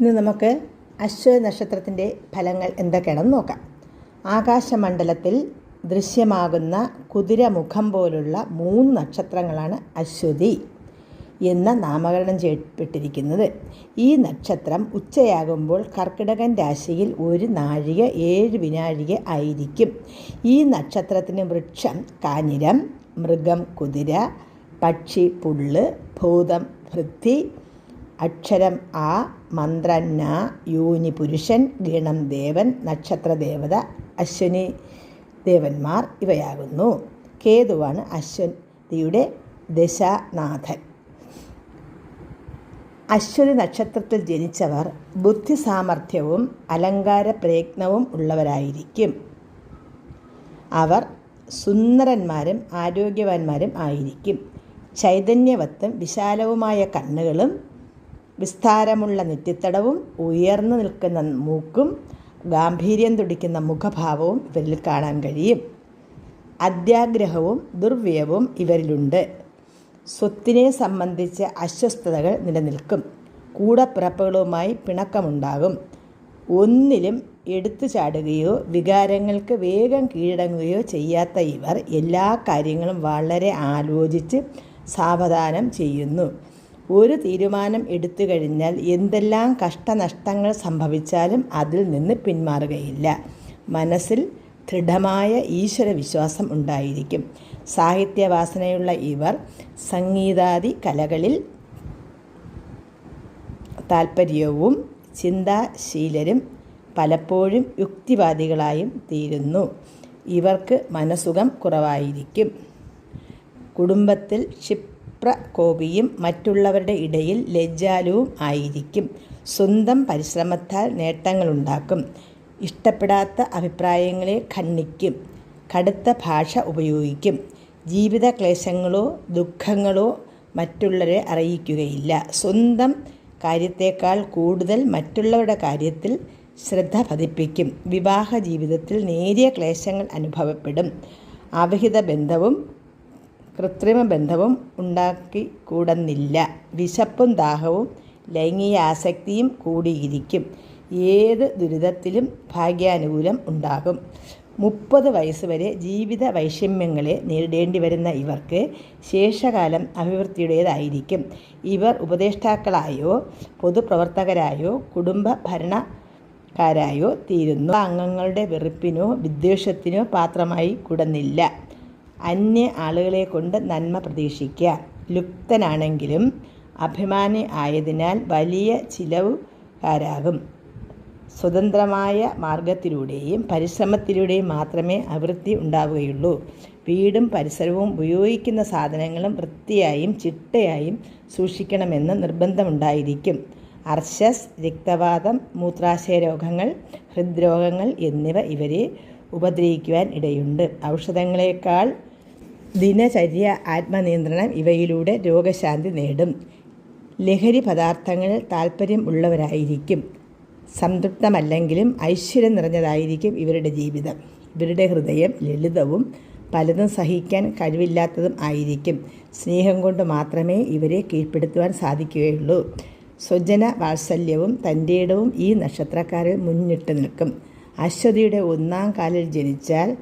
ഇന്ന് നമുക്ക് അശ്വതി നക്ഷത്രത്തിന്റെ ഫലങ്ങൾ എന്തൊക്കെയാണെന്ന് നോക്കാം. ആകാശമണ്ഡലത്തിൽ ദൃശ്യമാകുന്ന കുതിരമുഖം പോലുള്ള മൂന്ന് നക്ഷത്രങ്ങളാണ് അശ്വതി എന്ന നാമകരണം ചെയ്യപ്പെട്ടിരിക്കുന്നത്. ഈ നക്ഷത്രം ഉച്ചയാകുമ്പോൾ കർക്കിടകൻ രാശിയിൽ ഒരു നാഴിക ഏഴ് വിനാഴിക ആയിരിക്കും. ഈ നക്ഷത്രത്തിന് വൃക്ഷം കാഞ്ഞിരം മൃഗം കുതിര പക്ഷി പുല്ല് ഭൂതം ഭൃത്തി അക്ഷരം ആ മന്ത്രം ന യൂനി പുരുഷൻ ഗണം ദേവൻ നക്ഷത്രദേവത അശ്വനി ദേവന്മാർ ഇവയാകുന്നു. കേതുവാണ് അശ്വതിയുടെ ദശാനാഥൻ. അശ്വതി നക്ഷത്രത്തിൽ ജനിച്ചവർ ബുദ്ധി സാമർഥ്യവും അലങ്കാര പ്രയത്നവും ഉള്ളവരായിരിക്കും. അവർ സുന്ദരന്മാരും ആരോഗ്യവാന്മാരും ആയിരിക്കും. ചൈതന്യവത്തും വിശാലവുമായ കണ്ണുകളും വിസ്താരമുള്ള നെറ്റിത്തടവും ഉയർന്നു നിൽക്കുന്ന മൂക്കും ഗാംഭീര്യം തുടിക്കുന്ന മുഖഭാവവും ഇവരിൽ കാണാൻ കഴിയും. അത്യാഗ്രഹവും ദുർവ്യയവും ഇവരിലുണ്ട്. സ്വത്തിനെ സംബന്ധിച്ച് അസ്വസ്ഥതകൾ നിലനിൽക്കും. കൂടപ്പിറപ്പുകളുമായി പിണക്കമുണ്ടാകും. ഒന്നിലും എടുത്തു ചാടുകയോ വികാരങ്ങൾക്ക് വേഗം കീഴടങ്ങുകയോ ചെയ്യാത്ത ഇവർ എല്ലാ കാര്യങ്ങളും വളരെ ആലോചിച്ച് സാവധാനം ചെയ്യുന്നു. ഒരു തീരുമാനം എടുത്തു കഴിഞ്ഞാൽ എന്തെല്ലാം കഷ്ടനഷ്ടങ്ങൾ സംഭവിച്ചാലും അതിൽ നിന്ന് പിന്മാറുകയില്ല. മനസ്സിൽ ദൃഢമായ ഈശ്വരവിശ്വാസം ഉണ്ടായിരിക്കും. സാഹിത്യവാസനയുള്ള ഇവർ സംഗീതാദി കലകളിൽ താൽപ്പര്യവും ചിന്താശീലരും പലപ്പോഴും യുക്തിവാദികളായും തീരുന്നു. ഇവർക്ക് മനസുഖം കുറവായിരിക്കും. കുടുംബത്തിൽ ക്ഷിപ്രകോപിയും മറ്റുള്ളവരുടെ ഇടയിൽ ലജ്ജാലുവും ആയിരിക്കും. സ്വന്തം പരിശ്രമത്താൽ നേട്ടങ്ങളുണ്ടാക്കും. ഇഷ്ടപ്പെടാത്ത അഭിപ്രായങ്ങളെ ഖണ്ഡിക്കും. കടുത്ത ഭാഷ ഉപയോഗിക്കും. ജീവിത ക്ലേശങ്ങളോ ദുഃഖങ്ങളോ മറ്റുള്ളവരെ അറിയിക്കുകയില്ല. സ്വന്തം കാര്യത്തേക്കാൾ കൂടുതൽ മറ്റുള്ളവരുടെ കാര്യത്തിൽ ശ്രദ്ധ പതിപ്പിക്കും. വിവാഹ ജീവിതത്തിൽ നേരിയ ക്ലേശങ്ങൾ അനുഭവപ്പെടും. അവിഹിത ബന്ധവും കൃത്രിമ ബന്ധവും ഉണ്ടാക്കിക്കൂടുന്നില്ല വിശപ്പും ദാഹവും ലൈംഗിക ആസക്തിയും കൂടിയിരിക്കും. ഏത് ദുരിതത്തിലും ഭാഗ്യാനുകൂലം ഉണ്ടാകും. മുപ്പത് വയസ്സ് വരെ ജീവിത വൈഷമ്യങ്ങളെ നേരിടേണ്ടി വരുന്ന ഇവർക്ക് ശേഷകാലം അഭിവൃദ്ധിയുടേതായിരിക്കും. ഇവർ ഉപദേഷ്ടാക്കളായോ പൊതുപ്രവർത്തകരായോ കുടുംബ ഭരണക്കാരായോ തീരുന്നു. അംഗങ്ങളുടെ വെറുപ്പിനോ വിദ്വേഷത്തിനോ പാത്രമായി കൂടുന്നില്ല. അന്യ ആളുകളെ കൊണ്ട് നന്മ പ്രതീക്ഷിക്കുക. ലുപ്തനാണെങ്കിലും അഭിമാനി ആയതിനാൽ വലിയ ചിലവുകാരാകും. സ്വതന്ത്രമായ മാർഗത്തിലൂടെയും പരിശ്രമത്തിലൂടെയും മാത്രമേ അഭിവൃദ്ധി ഉണ്ടാവുകയുള്ളൂ. വീടും പരിസരവും ഉപയോഗിക്കുന്ന സാധനങ്ങളും വൃത്തിയായും ചിട്ടയായും സൂക്ഷിക്കണമെന്ന് നിർബന്ധമുണ്ടായിരിക്കും. അർശസ് രക്തവാതം മൂത്രാശയ രോഗങ്ങൾ ഹൃദ്രോഗങ്ങൾ എന്നിവ ഇവരെ ഉപദ്രവിക്കുവാൻ ഇടയുണ്ട്. ഔഷധങ്ങളെക്കാൾ ദിനചര്യ ആത്മനിയന്ത്രണം ഇവയിലൂടെ രോഗശാന്തി നേടും. ലഹരി പദാർത്ഥങ്ങളിൽ താല്പര്യം ഉള്ളവരായിരിക്കും. സംതൃപ്തമല്ലെങ്കിലും ഐശ്വര്യം നിറഞ്ഞതായിരിക്കും ഇവരുടെ ജീവിതം. ഇവരുടെ ഹൃദയം ലളിതവും പലതും സഹിക്കാൻ കഴിവില്ലാത്തതും ആയിരിക്കും. സ്നേഹം കൊണ്ട് മാത്രമേ ഇവരെ കീഴ്പ്പെടുത്തുവാൻ സാധിക്കുകയുള്ളൂ. സ്വജന വാത്സല്യവും തന്റെ ഇടവും ഈ നക്ഷത്രക്കാരിൽ മുന്നിട്ട് നിൽക്കും. അശ്വതിയുടെ ഒന്നാം കാലിൽ ജനിച്ചാൽ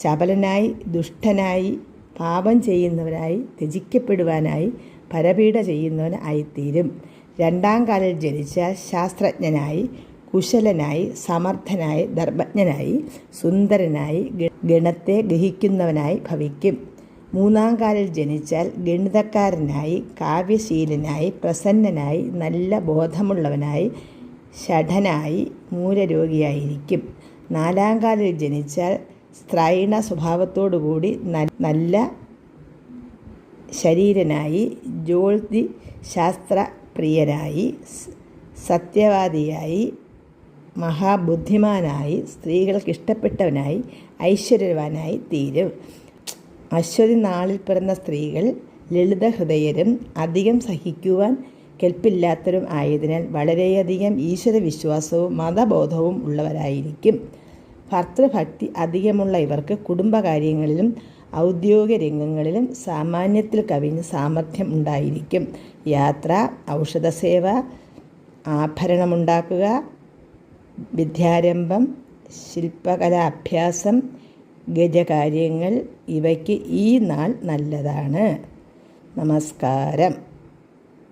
ചപലനായി ദുഷ്ടനായി പാപം ചെയ്യുന്നവരായി ത്യജിക്കപ്പെടുവാനായി പരപീഡ ചെയ്യുന്നവനായിത്തീരും രണ്ടാം കാലിൽ ജനിച്ച ശാസ്ത്രജ്ഞനായി കുശലനായി സമർത്ഥനായി ധർമ്മജ്ഞനായി സുന്ദരനായി ഗണത്തെ ഗ്രഹിക്കുന്നവനായി ഭവിക്കും. മൂന്നാം കാലിൽ ജനിച്ചാൽ ഗണിതക്കാരനായി കാവ്യശീലനായി പ്രസന്നനായി നല്ല ബോധമുള്ളവനായി ഷഠനായി മൂലരോഗിയായിരിക്കും. നാലാം കാലിൽ ജനിച്ചാൽ സ്ത്രൈണ സ്വഭാവത്തോടുകൂടി നല്ല ശരീരനായി ജ്യോതി ശാസ്ത്രപ്രിയരായി സത്യവാദിയായി മഹാബുദ്ധിമാനായി സ്ത്രീകൾക്ക് ഇഷ്ടപ്പെട്ടവനായി ഐശ്വര്യവാനായി തീരും. അശ്വതി നാളിൽ പിറന്ന സ്ത്രീകൾ ലളിത ഹൃദയരും അധികം സഹിക്കുവാൻ കെൽപ്പില്ലാത്തവരും ആയതിനാൽ വളരെയധികം ഈശ്വരവിശ്വാസവും മതബോധവും ഉള്ളവരായിരിക്കും. ഭർത്തൃഭക്തി അധികമുള്ള ഇവർക്ക് കുടുംബകാര്യങ്ങളിലും ഔദ്യോഗിക രംഗങ്ങളിലും സാമാന്യത്തിൽ കവിഞ്ഞ് സാമർഥ്യം ഉണ്ടായിരിക്കും. യാത്ര ഔഷധസേവ ആഭരണമുണ്ടാക്കുക വിദ്യാരംഭം ശില്പകലാഭ്യാസം ഗജകാര്യങ്ങൾ ഇവയ്ക്ക് ഈ നാൾ നല്ലതാണ്. നമസ്കാരം.